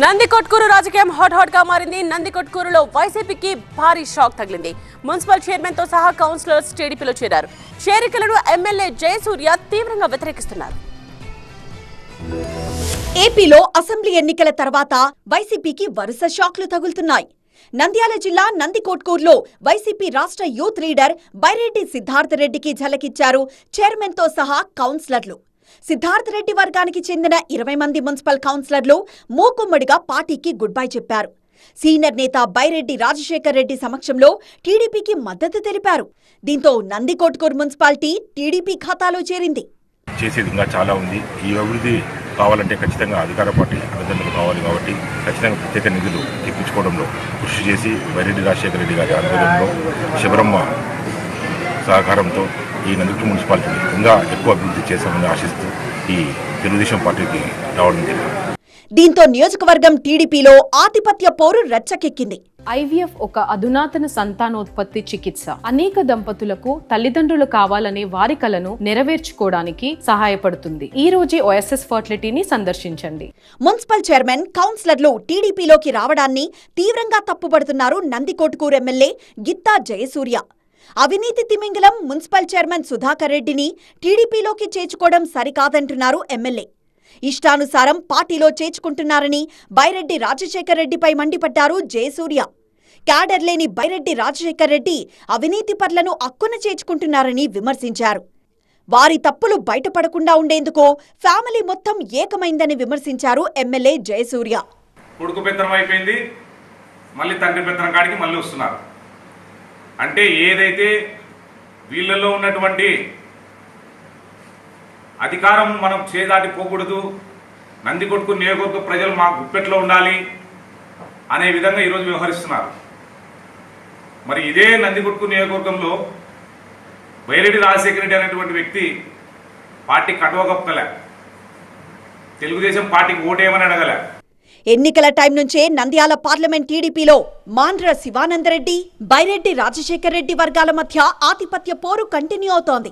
నంది కొట్కూరు రాజకీయం హాట్ హాట్గా మారింది. నందికొట్కూరులో వైసీపీకి భారీ షాక్ తగిలింది. మున్సిపల్ చైర్మన్తో సహా కౌన్సిలర్స్ టీడీపీలో చేరారు. చేరికలను ఎమ్మెల్యే జయసూర్య తీవ్రంగా వ్యతిరేకిస్తున్నారు. ఏపీలో అసెంబ్లీ ఎన్నికల తర్వాత వైసీపీకి వరుస షాక్లు తగులుతున్నాయి. నంద్యాల జిల్లా నందికోట్కూర్లో వైసీపీ రాష్ట్ర యూత్ లీడర్ బైరెడ్డి సిద్ధార్థ రెడ్డికి ఝలకిచ్చారు చైర్మన్తో సహా కౌన్సిలర్లు. సిద్ధార్థ రెడ్డి వర్గానికి చెందిన ఇరవై మంది మున్సిపల్ కౌన్సిలర్లు మూకుమ్మడిగా పార్టీకి గుడ్ బై చెప్పారు. సీనియర్ నేత బైరెడ్డి రాజశేఖర్ రెడ్డి సమక్షంలో టీడీపీకి మద్దతు తెలిపారు. దీంతో నందికోట్కూర్ మున్సిపాలిటీ టీడీపీ ఖాతాలో చేరింది. చేసేది ఇంకా చాలా ఉంది. ఈ అభివృద్ధి కావాలంటే ఖచ్చితంగా అధికార పార్టీ అండదండలు కావాలి కాబట్టి ఖచ్చితంగా ప్రత్యేక నిధులు తెప్పించుకోవడంలో కృషి చేసి బైరెడ్డి రాజశేఖర రెడ్డి గారి ఆధ్వర్యంలో శివరమ్మ సహకారంతో ఈ నందికి మున్సిపాలిటీని ఇంకా ఎక్కువ అభివృద్ధి చేశామని ఆశిస్తూ ఈ తెలుగుదేశం పార్టీకి రావడం జరిగింది. దీంతో నియోజకవర్గం టీడీపీలో ఆధిపత్య పోరు రచ్చకెక్కింది ఐవీఎఫ్ ఒక అధునాతన సంతానోత్పత్తి చికిత్స. అనేక దంపతులకు తల్లిదండ్రులు కావాలనే వారి కలను నెరవేర్చుకోవడానికి సహాయపడుతుంది. ఈ రోజే ఓఎస్ఎస్ ఫర్టిలిటీని సందర్శించండి. మున్సిపల్ చైర్మన్ కౌన్సిలర్లు టీడీపీలోకి రావడాన్ని తీవ్రంగా తప్పుపడుతున్నారు నందికోట్కూరు ఎమ్మెల్యే గిత్తా జయసూర్య. అవినీతి తిమింగలం మున్సిపల్ చైర్మన్ సుధాకర్ రెడ్డిని టీడీపీలోకి చేర్చుకోవడం సరికాదంటున్నారు ఎమ్మెల్యే. ఇష్టానుసారం పార్టీలో చేర్చుకుంటున్నారని బైరెడ్డి రాజశేఖర్ రెడ్డిపై మండిపడ్డారు జయసూర్య. క్యాడర్ లేని బైరెడ్డి రాజశేఖర్ రెడ్డి అవినీతి పర్లను అక్కున చేర్చుకుంటున్నారని విమర్శించారు. వారి తప్పులు బయటపడకుండా ఉండేందుకు ఫ్యామిలీ మొత్తం ఏకమైందని విమర్శించారు ఎమ్మెల్యే జయసూర్య. కొడుకు పెత్తనం అయిపోయింది. మళ్ళీ తండ్రి పెత్తనం కాడికి మళ్ళీ వస్తున్నారు. అంటే ఏదైతే వీళ్ళలో ఉన్నటువంటి అధికారం మనం చేదాటి పోకూడదు నంది కొట్టుకు నియోజకవర్గ ప్రజలు మా గుప్పెట్లో ఉండాలి అనే విధంగా ఈరోజు వ్యవహరిస్తున్నారు. మరి ఇదే నందికొట్కు నియోజకవర్గంలో బైరెడ్డి రాజశేఖర రెడ్డి అనేటువంటి వ్యక్తి పార్టీ కటవగప్పలే. తెలుగుదేశం పార్టీకి ఓటేయమని అడగలే. ఎన్నికల టైం నుంచే నంద్యాల పార్లమెంట్ టీడీపీలో మాండ్ర శివానందరెడ్డి బైరెడ్డి రాజశేఖర్ రెడ్డి వర్గాల మధ్య ఆధిపత్య పోరు కంటిన్యూ అవుతోంది.